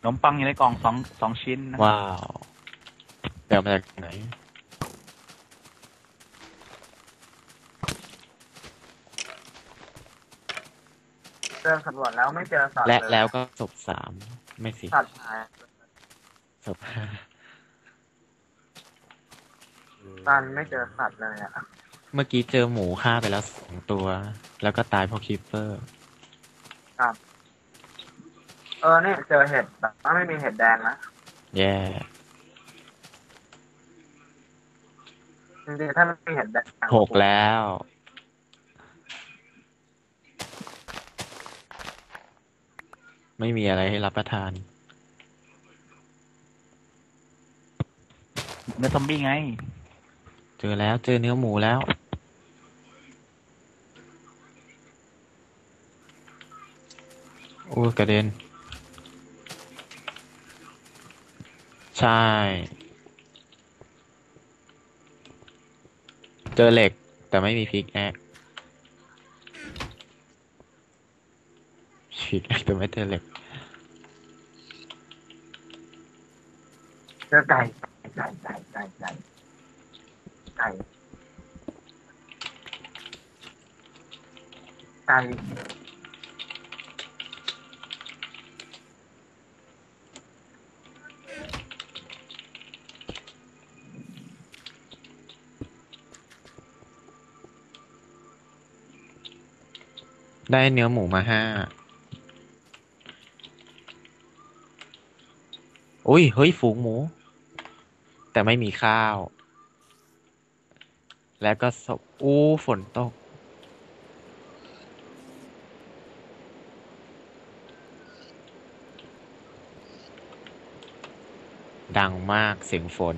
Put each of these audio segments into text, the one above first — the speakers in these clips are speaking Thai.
ขนมปังอยู่ในกล่องสองสองชิ้นนะว้าวเดี๋ยวมาจากไหนเดินสำรวจแล้วไม่เจอสัตว์และเยแล้วก็ศพสามไม่สิสัตว์หายศพห้าตันไม่เจอสัตว์เลยอะเมื่อกี้เจอหมูฆ่าไปแล้วสองตัว แล้วก็ตายเพราะคีเปอร์ เออเนี่ยเจอเห็ดแต่ว่าไม่มีเห็ดแดงนะแย่จริงๆถ้าไม่มีเห็ดแดงหกแล้ว ไม่มีอะไรให้รับประทานเนื้อซอมบี้ไง เจอแล้วเจอเนื้อหมูแล้ว โอ้กระเด็น ใช่ เจอเหล็กแต่ไม่มีพิกแอคพิกแอคแต่ไม่เจอเหล็ก เจอไก่ไก่ไก่ไก่ไก่ไก่ไก่ ได้เนื้อหมูมาห้าอุ้ย เฮ้ย ฝูงหมู แต่ไม่มีข้าว แล้วก็ศพอู้ฝนตก ดังมากเสียงฝน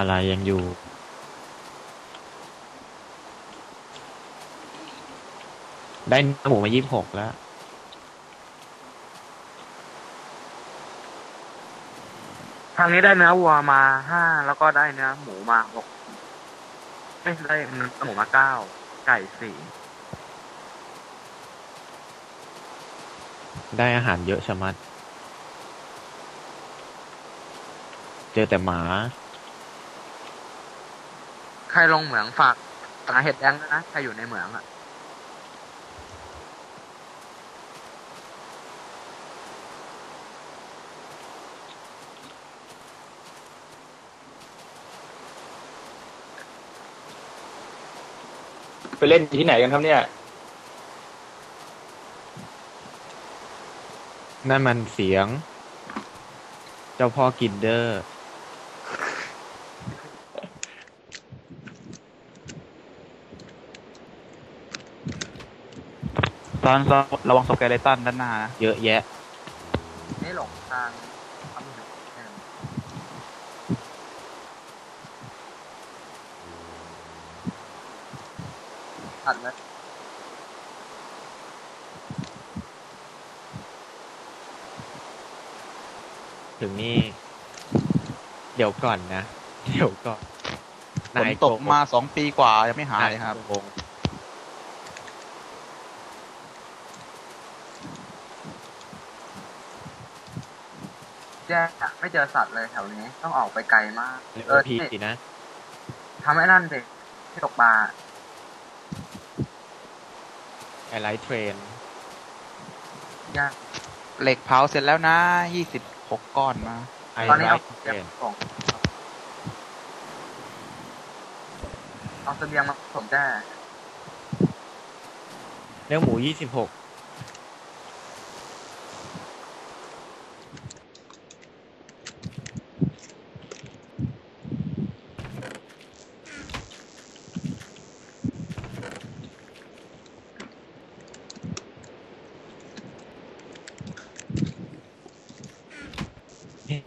อะไรยังอยู่ ได้เนื้อหมูมายี่สิบหกแล้ว ทางนี้ได้เนื้อวัวมาห้าแล้วก็ได้เนื้อหมูมาหกไม่ได้เนื้อหมูมาเก้าไก่สี่ได้อาหารเยอะชะมัด เจอแต่หมา ใครลงเหมืองฝากหาเห็ดแดงด้วยนะใครอยู่ในเหมืองอะไปเล่นที่ไหนกันครับเนี่ย นั่นมันเสียง เจ้าพ่อกินเดอร์ ตอนระวังสเกเลตันด้านหน้านะเยอะแยะนี่หลงทางทำเหมืองแค่นั้นตัดเลยถึงนี่ เดี๋ยวก่อนนะ เดี๋ยวก่อนฝนตกมาสองปีกว่า ยังไม่หายครับโกง แย่อะไม่เจอสัตว์เลยแถวนี้ ต้องออกไปไกลมากเรียกเออว่าพีที่นะทำให้นั่นสิที่ตกปลาไฮไลท์เทรนยากเหล็กเผาเสร็จแล้วนะยี่สิบหกก้อนมาไฮตอนนี้ไลเอาท์เสเทรบียงนส่งเอาเสบียงมาส่งแจ้เนื้อหมูยี่สิบหก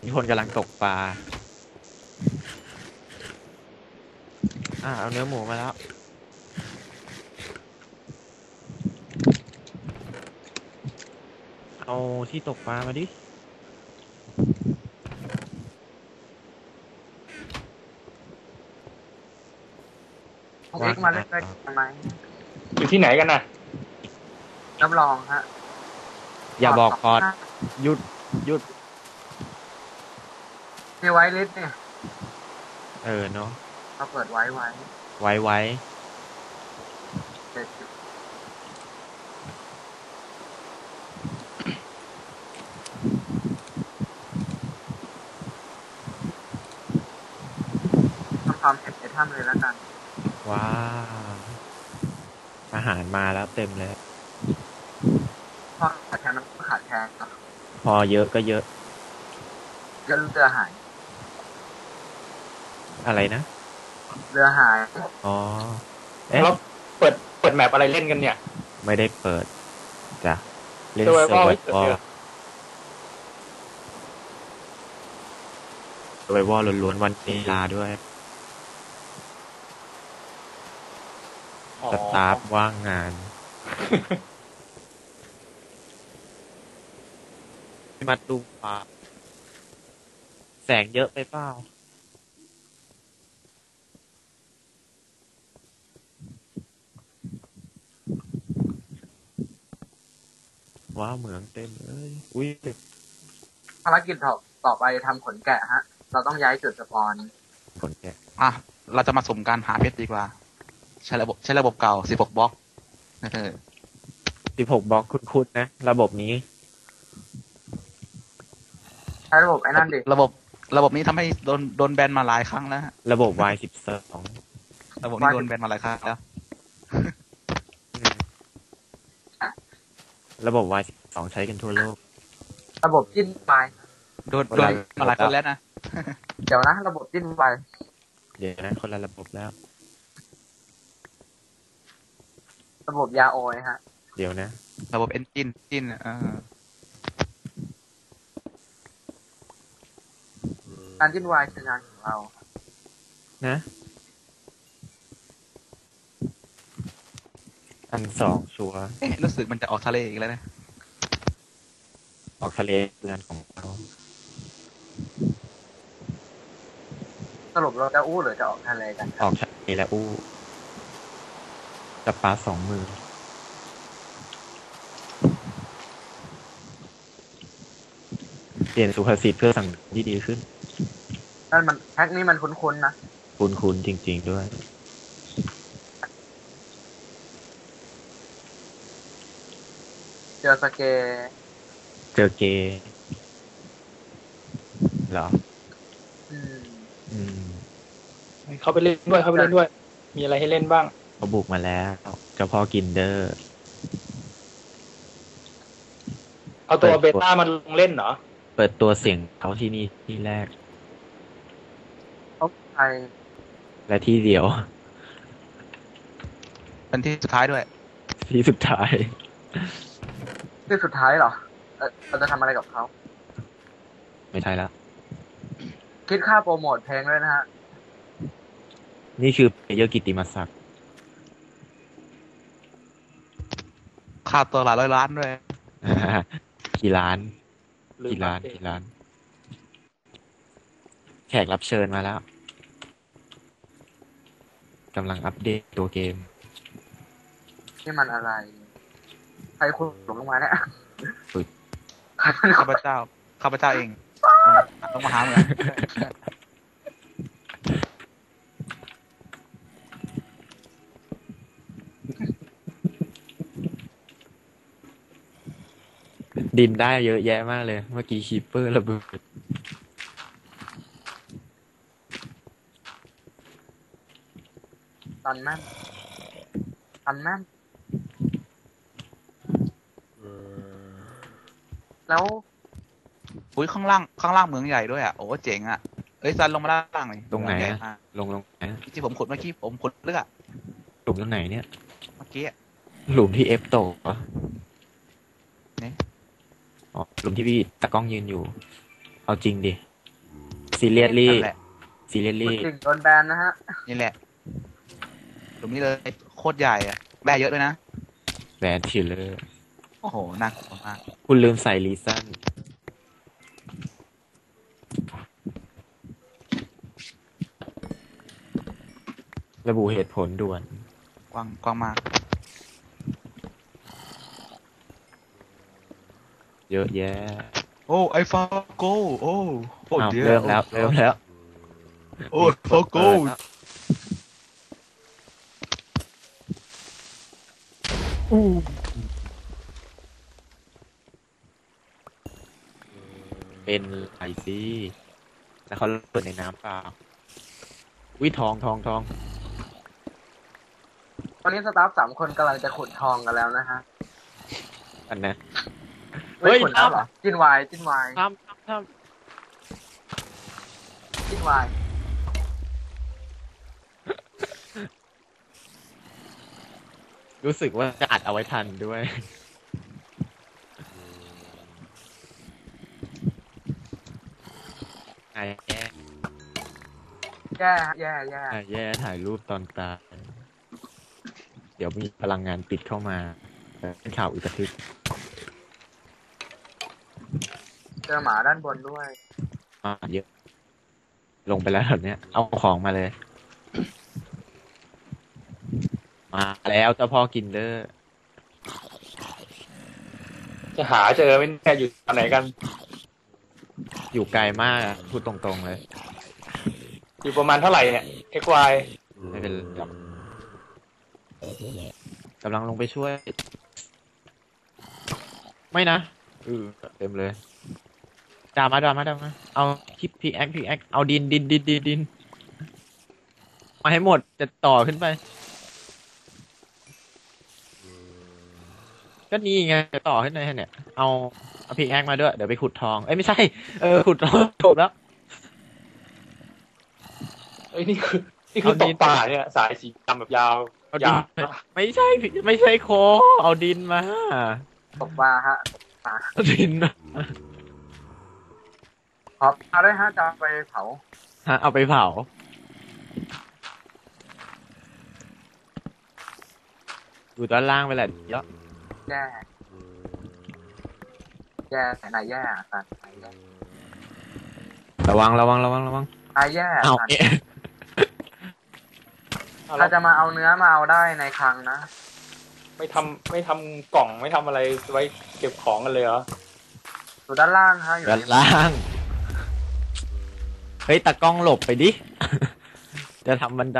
มี คนกำลังตกปลา อ่าเอาเนื้อหมูมาแล้ว เอาที่ตกปลามาดิพวกเอ็กซ์มาเล่นด้วยกันไหมอยู่ที่ไหนกันน่ะรับรองฮะอย่าบอกพอดหยุดหยุด มีไว้ลิสต์เนี่ย เออเนาะเราเปิดไว้ไว้ ไว้ไว้เจ็ดสิบทำความเผ็ดในถ้ำเลยแล้วกัน ว้าวอาหารมาแล้วเต็มเลยเพราะขาดแคลนมันก็ขาดแคลนครับพอเยอะก็เยอะเรือเรือหาย อะไรนะ เรือหาย อ๋อ เอ๊ะแล้วเปิดเปิดแมปอะไรเล่นกันเนี่ย ไม่ได้เปิดจ้ะเล่น Survival เซอร์ไวเฉยเซอร์ไววล้วนๆวันนี้ลาด้วยอ๋อสตาฟว่างงานมาดูปลาแสงเยอะไปเปล่า ว้าวเหมืองเต็มเลยอุ้ยภารกิจต่อต่อไปทำขนแกะฮะ เราต้องย้ายจุดสปอนขนแกะ อะ เราจะมาสุ่มการหาเพชรดีกว่า ใช้ระบบใช้ระบบเก่า16บล็อกเออสิบหกบล็อกคุ้นๆนะ ระบบนี้ ใช้ระบบไอ้นั่นดิ ระบบระบบนี้ทำให้โดนโดนแบนมาหลายครั้งแล้วฮะระบบ Y สิบสอง ระบบนี้โดนแบนมาหลายครั้งแล้ว ระบบ Y สิบสองใช้กันทั่วโลก ระบบจิ้นไปโดนโดนมาหลายคนแล้วนะเดี๋ยวนะระบบจิ้นไปเดี๋ยวนะคนละระบบแล้ว ระบบยาโอยฮะ เดี๋ยวนะ ระบบเอนจินจินเออการจิ้นไวคืองานของเรา นะ อันสองชัวร์เอ๊ะรู้สึกมันจะออกทะเลอีกแล้วนะ ออกทะเลเรือนของเราสรุปเราจะอู้หรือจะออกทะเลกันออกทะเลและอู้จับปลาสองมือ เปลี่ยนสุภาษิตเพื่อสั่งที่ดีขึ้น นั่นมันแพ็กนี้มันคุ้นๆนะ คุณคุณจริง ๆ ด้วย เจอสเกเจอเกย์เหรอ อืมอืมเขาไปเล่นด้วยเขาไปเล่นด้วย มีอะไรให้เล่นบ้างเขาบุกมาแล้วเจ้าพ่อกินเดอร์ เอาตัวเบต้ามาลงเล่นเหรอ เปิดตัวเสียงเขาที่นี่ที่แรกเขาไทยและที่เดียวเป็นที่สุดท้ายด้วย ที่สุดท้าย ที่สุดท้ายเหรอเอ่อเราจะทำอะไรกับเขา ไม่ใช่ละคิดค่าโปรโมทเพลงด้วยนะฮะ นี่คือเพลเยอร์กิตติมศักดิ์ค่าตัวหลายร้อยล้านด้วยกี่ล้าน ลืมกี่ล้าน อัปเดตกี่ล้าน แขกรับเชิญมาแล้วกำลังอัปเดตตัวเกม นี่มันอะไร ใครคุณหลงลงมาเนี่ยอุ๊ยใครเป็นคข้านพเจ้าข้าพเจ้าเองต้องมาหาเหมือนดินได้เยอะแยะมากเลย เมื่อกี้คีปเปอร์ระเบิดตันแม่นตันแม่น แล้วอุ้ยข้างล่างข้างล่างเมืองใหญ่ด้วยอะโอ้เจ๋งอะเอ้ยซันลงมาด้านล่างเลยตรงไหนเมืออะใญ่มากลงลงไหนที่ผมขุดเมื่อกี้ผมขุดเลือดหลุมตรงไหนเนี่ย เมื่อกี้อะหลุมที่เอฟโตกเหรอไหน อ๋อหลุมที่พี่ตะกล้องยืนอยู่ เอาจริงดิซีเรียสลี่นั่นแหละซีเรียสคุณลี่ถึงโดนแบนนะฮะ นี่แหละตรงนี้เลยโคตรใหญ่อะแม่เยอะด้วยนะ แบนชิลเลอร์โอ้โหน่ากลัวมาก คุณลืมใส่รีซันระบุเหตุผลด่วน กว้างกว้างมาก เยอะแยะ โอ้ไอฟาโกโอ้โอ้อ้าวเดี๋ยวเริ่มแล้วเริ่มแล้ว โอ้ฟาโกเปิดแล้ว เป็นไรสิแล้วเขาเปิดในน้ำเปล่าวิทองทองทองตอนนี้สตาฟสามคนกำลังจะขุดทองกันแล้วนะฮะอันนั้นเฮ้ยขุดแล้วเหรอจินวายจินวายทำทำทจินวายำรู้สึกว่าจะอัดเอาไว้ทันด้วย แย่แย่แย่ไอ้แย่ถ่ายรูปตอนตายเดี๋ยวมีพลังงานปิดเข้ามาเป็นข่าวอึกระทึกเจอหมาด้านบนด้วย อ่าเยอะ ลงไปแล้วแบบเนี้ย เอาของมาเลย มาแล้วเจ้าพ่อกินเดอร์จะหาเจอไหม่แน่ยอยู่ตอนไหนกัน อยู่ไกลมากอะพูดตรงๆเลย อยู่ประมาณเท่าไหร่เนี่ย XY ไม่เป็นไรหรอกกำลังลงไปช่วย ไม่นะเออเต็มเลยดามาดามาดามาเอาคิปพีแอคพีแอคเอาดินดินดินดินดินมาให้หมดจะต่อขึ้นไป ก็นี่ไงจะต่อขึ้นไปเนี่ย เอาเอาพีแอคมาด้วย เดี๋ยวไปขุดทอง เอ้ยไม่ใช่ เออขุดทองจบแล้ว เอ้ยนี่คือนี่คือเอาตดิกนป่าเนี่ยสายสีดำแบบยาวเอาดินยาวไม่ใช่ไม่ใช่โคเอาดินมาตกปลาฮะเอาดินมาขอปลาด้วยฮะจะเอาไปเผาฮะเอาไปเผา อยู่ด้านล่างไปแหละเดี๋ยวแย่แย่ไหนแย่อะสันไหนแย่ระวังระวังระวังระวังไอ้แย่เอาสันเอ๊ะเอา ถ้าแล้วจะมาเอาเนื้อมาเอาได้ในคลังนะไม่ทำไม่ทำกล่องไม่ทำอะไรไว้เก็บของกันเลยเหรออยู่ด้านล่างฮะอยู่ด้านในล่าง เฮ้ยตากล้องหลบไปดิ จะทำบันได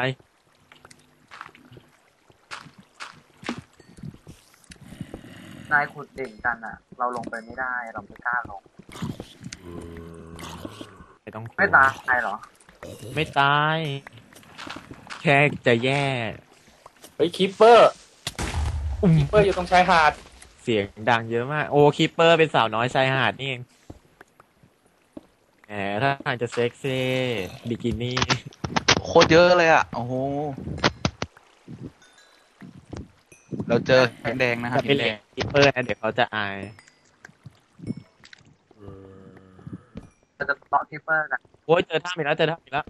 นายขุดดิ่งกันอะ เราลงไปไม่ได้เราไม่กล้าลง ไม่ต้องกลัวไม่ตายเหรอ ไม่ตาย แค่จะแย่ เฮ้ยคิปเปอร์อุ้มคิปเปอร์อยู่ตรงชายหาด เสียงดังเยอะมาก โอ้คีเปอร์เป็นสาวน้อยชายหาดนี่เองแหมถ้าทางจะเซ็กซี่บิกินี่ โคตรเยอะเลยอะ โอ้โห เราเจอหินแดงนะครัจะบไปหินแดเล่นงคีเปอร์นะเดี๋ยวเขาจะอาย เราจะต่อทิปเปอร์กันโอ้ยเจอท่าอีกแล้วเจอท่าอีกแล้ว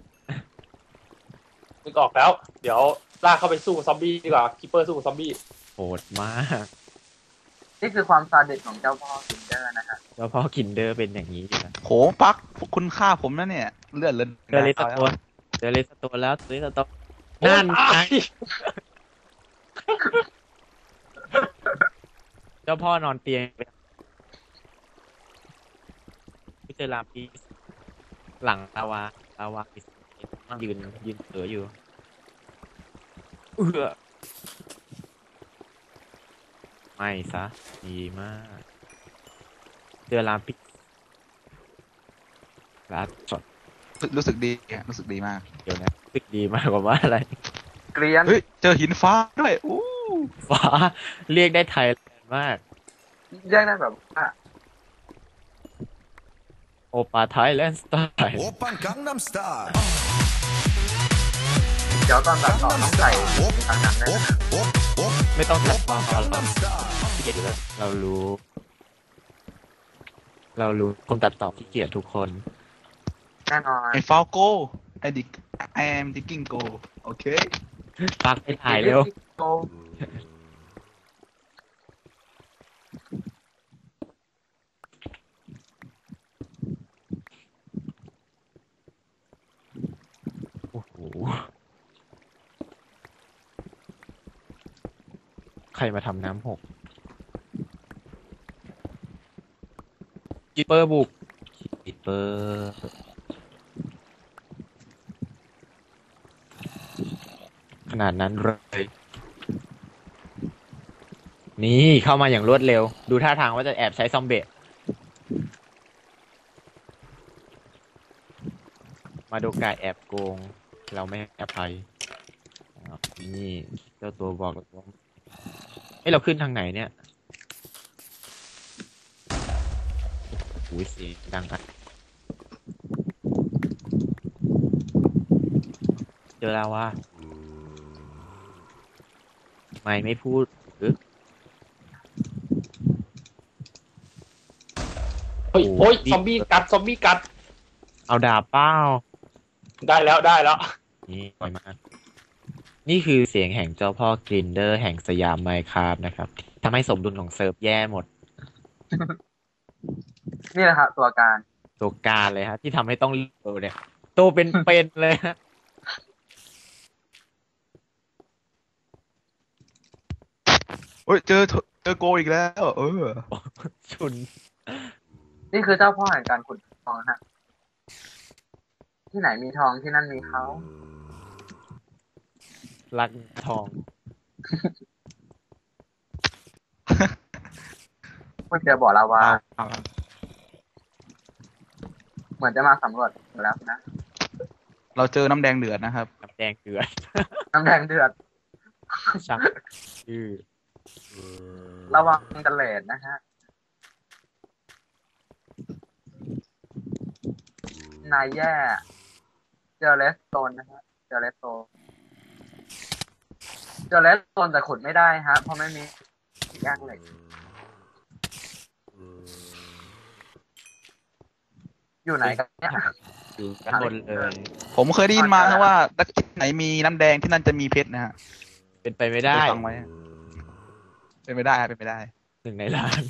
นึกออกแล้ว เดี๋ยวลากเข้าไปสู้กับซอมบี้ดีกว่าคิปเปอร์สู้กับซอมบี้โหดมาก นี่คือความซาดิสของเจ้าพ่อซินเดอร์นะฮะแล้วพ่อคินเดอร์เป็นอย่างนี้อยู่นะโหปักคุณฆ่าผมนะเนี่ย เลือดเลือดเจอเลสโตนเจอเลสโตนแล้วเจอเลสโตนนั่นโอ้ยไงตายเจ้าพ่อนอนเตียงไปไม่เจอลาปีสหลังลาวาลาวาปิส ยืนยืนเอออยู่เออไม่ซะดีมากเจอลามปิกลาสดรู้สึกดีอะรู้สึกดีมาก เดี๋ยวนะรู้สึกดีมากกว่าว่าอะไร เกรียนเฮ้ยเจอหินฟ้าด้วยอู้ฟ้าเรียกได้ไทยมาก แยกได้แบบโอปาไทยแลนด์สไตล์ เดี๋ยวตอนตัดต่อต้องใส่ทางนั้นด้ะไม่ต้องตัดมเราเราขีเกียจอยู่แล้วเรารู้ เรารู้คนตัดต่อที่เกียจทุกคน แน่นอน I found gold I dig I am digging gold โอเคปักไปถ่ายเร็ว โอ้โห ใครมาทำน้ำหกกิปเปอร์บุกกิปเปอร์ขนาดนั้นเลยนี่เข้ามาอย่างรวดเร็ว ดูท่าทางว่าจะแอบใช้ซอมเบะมาดูกายแอบโกง เราไม่ให้อภัยอ้าวนี่เจ้าตัวบอกแล้วว่า เอ้ยเราขึ้นทางไหนเนี่ยโอ้ยเสียงดังอะเจอแล้วว่าไม่ไม่พูดหรือเฮ้ยโอ้โอ้ยดีซอมบี้กัดซอมบี้กัด เอาดาบเป้าได้แล้วได้แล้ว นี่สวยมาก นี่คือเสียงแห่งเจ้าพ่อกรินเดอร์แห่งสยามไมค์ครับนะครับทำให้สมดุลของเซิร์ฟแย่หมด นี่แหละครับตัวการตัวการเลยฮะ ที่ทำให้ต้องเลิกเนี่ยตัวเป็นเป็นๆเลยฮะเฮ้ยเจอเจอโกอีกแล้ว เออชุน นี่คือเจ้าพ่อแห่งการขุดทองนะฮะ ที่ไหนมีทองที่นั่นมีเขา รักทองคุณเจอบ่อลาวา เอาเอาเหมือนจะมาสำรวจอยู่แล้วนะ เราเจอน้ำแดงเดือดนะครับ น้ำแดงเกลือน้ำแดงเดือดช่างชื่อระวังกระเลดนะฮะ นายแย่ เจอเลสโตนนะฮะ เจอเลสโตน เจอเลสโตนแต่ขุดไม่ได้ฮะเพราะไม่มีแยกเหล็ก อยู่ไหนกันเนี่ย อยู่ด้านบนเลยผมเคยได้ยินมานะว่าถ้าที่ไหนมีน้ำแดงที่นั่นจะมีเพชรนะฮะเป็นไปไม่ได้เคยฟังไว้เป็นไปได้ครับเป็นไปได้ หนึ่งในล้าน